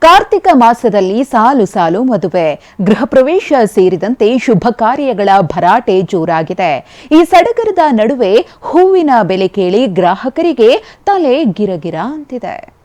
ಕಾರ್ತಿಕ ಮಾಸದಲ್ಲಿ ಸಾಲು ಸಾಲು ಮದುವೆ. ಗೃಹ ಪ್ರವೇಶ ಸೇರಿದಂತೆ ಶುಭ ಕಾರ್ಯಗಳ ಭರಾಟೆ ಜೋರಾಗಿದೆ. ಈ ಸಡಗರದ ನಡುವೆ ಹೂವಿನ ಬೆಲೆ ಕೇಳಿ ಗ್ರಾಹಕರಿಗೆ ತಲೆ ಗಿರಗಿರ ಅಂತಿದೆ.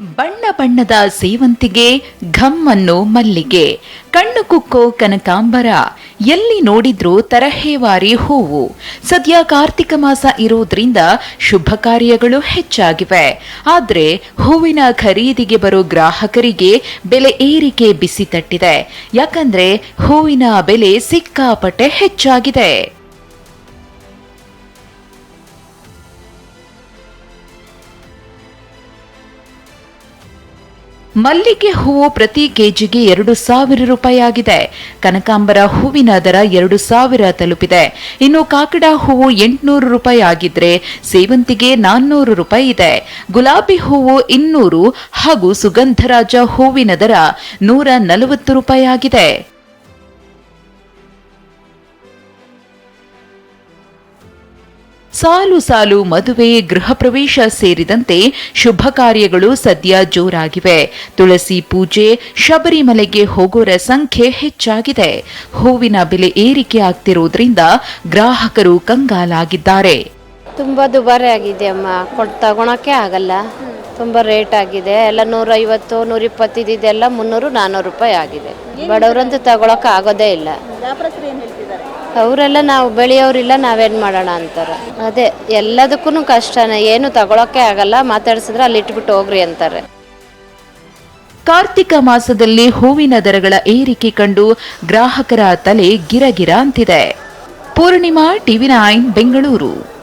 ಬಣ್ಣ ಬಣ್ಣದ ಸೇವಂತಿಗೆ, ಘಮ್ಮನ್ನು ಮಲ್ಲಿಗೆ. ಕಣ್ಣು ಕುಕ್ಕೋ ಕನಕಾಂಬರ, ಎಲ್ಲಿ ನೋಡಿದ್ರೂ ತರಹೇವಾರಿ ಹೂವು. ಸದ್ಯ ಕಾರ್ತಿಕ ಮಾಸ ಇರೋದ್ರಿಂದ ಶುಭ ಕಾರ್ಯಗಳು ಹೆಚ್ಚಾಗಿವೆ. ಆದ್ರೆ ಹೂವಿನ ಖರೀದಿಗೆ ಬರೋ ಗ್ರಾಹಕರಿಗೆ ಬೆಲೆ ಏರಿಕೆ ಬಿಸಿ ತಟ್ಟಿದೆ. ಯಾಕಂದ್ರೆ ಹೂವಿನ ಬೆಲೆ ಸಿಕ್ಕಾಪಟ್ಟೆ ಹೆಚ್ಚಾಗಿದೆ. ಮಲ್ಲಿಗೆ ಹೂವು ಪ್ರತಿ ಕೆಜಿಗೆ ಎರಡು ಸಾವಿರ ರೂಪಾಯಿ ಆಗಿದೆ ಕನಕಾಂಬರ ಹೂವಿನ ದರ ಎರಡು ಸಾವಿರ ತಲುಪಿದೆ. ಇನ್ನು ಕಾಕಡ ಹೂವು ಎಂಟುನೂರು ರೂಪಾಯಿ ಆಗಿದ್ರೆ ಸೇವಂತಿಗೆ ನಾನ್ನೂರು ರೂಪಾಯಿ ಇದೆ. ಗುಲಾಬಿ ಹೂವು ಇನ್ನೂರು ಹಾಗೂ ಸುಗಂಧರಾಜ ಹೂವಿನ ದರ ನೂರ ನಲವತ್ತು ರೂಪಾಯಿ ಆಗಿದೆ ಸಾಲು ಸಾಲು ಮದುವೆ, ಗೃಹ ಪ್ರವೇಶ ಸೇರಿದಂತೆ ಶುಭ ಕಾರ್ಯಗಳು ಸದ್ಯ ಜೋರಾಗಿವೆ. ತುಳಸಿ ಪೂಜೆ, ಶಬರಿಮಲೆಗೆ ಹೋಗೋರ ಸಂಖ್ಯೆ ಹೆಚ್ಚಾಗಿದೆ. ಹೂವಿನ ಬೆಲೆ ಏರಿಕೆ ಆಗ್ತಿರೋದ್ರಿಂದ ಗ್ರಾಹಕರು ಕಂಗಾಲಾಗಿದ್ದಾರೆ. ತುಂಬಾ ದುಬಾರಿ ಆಗಿದೆ ಅಮ್ಮ. ಕೊಟ್ಟು ತಗೊಳಕ್ಕೆ ಆಗಲ್ಲ. ತುಂಬ ರೇಟ್ ಆಗಿದೆ. ಎಲ್ಲ ನೂರೈವತ್ತು ನೂರಿಪ್ಪತ್ತಿದ್ದೆಲ್ಲ ಮುನ್ನೂರು ನಾನ್ನೂರು ರೂಪಾಯಿ ಆಗಿದೆ. ಬಡವರಂತೂ ತಗೊಳಕ್ಕೆ ಆಗೋದೇ ಇಲ್ಲ. ಅವರೆಲ್ಲ ನಾವು ಬೆಳೆಯೋರಿಲ್ಲ ನಾವೇನು ಮಾಡೋಣ ಅಂತಾರೆ. ಅದೇ ಎಲ್ಲದಕ್ಕೂ ಕಷ್ಟನೇ. ಏನು ತಗೊಳಕ್ಕೆ ಆಗಲ್ಲ ಮಾತಾಡ್ಸಿದ್ರೆ ಅಲ್ಲಿ ಇಟ್ಬಿಟ್ಟು ಹೋಗ್ರಿ ಅಂತಾರೆ. ಕಾರ್ತಿಕ ಮಾಸದಲ್ಲಿ ಹೂವಿನ ದರಗಳ ಏರಿಕೆ ಕಂಡು ಗ್ರಾಹಕರ ತಲೆ ಗಿರಗಿರ ಅಂತಿದೆ. Poornima TV nine Bengaluru.